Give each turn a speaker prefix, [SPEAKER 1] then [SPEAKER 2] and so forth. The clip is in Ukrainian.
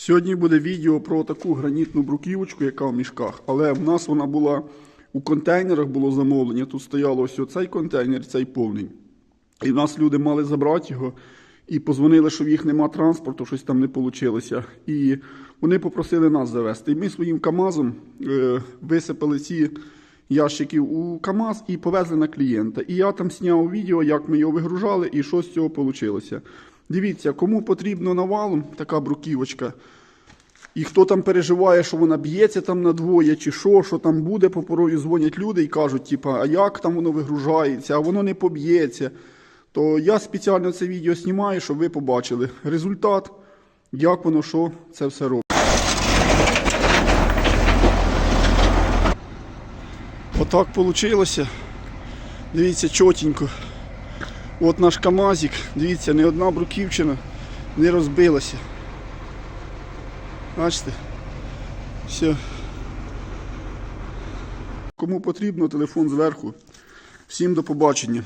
[SPEAKER 1] Сьогодні буде відео про таку гранітну бруківочку, яка в мішках. Але в нас вона була у контейнерах було замовлення. Тут стояло ось оцей контейнер, цей повний. І в нас люди мали забрати його. І позвонили, що в їх нема транспорту, щось там не вийшло. І вони попросили нас завести. І ми своїм КАМАЗом е, висипали ці ящики у КАМАЗ і повезли на клієнта. І я там зняв відео, як ми його вигружали і що з цього вийшло. Дивіться, кому потрібно навалом така бруківочка. І хто там переживає, що вона б'ється там на двоє, чи що, що там буде, по порою дзвонять люди і кажуть, типа, а як там воно вигружається, а воно не поб'ється. То я спеціально це відео знімаю, щоб ви побачили результат, як воно що це все робить. Отак вийшло. Дивіться, чотенько. От наш КАМАЗик, дивіться, ні одна бруківчина не розбилася. Бачите? Все. Кому потрібно, телефон зверху. Всім до побачення.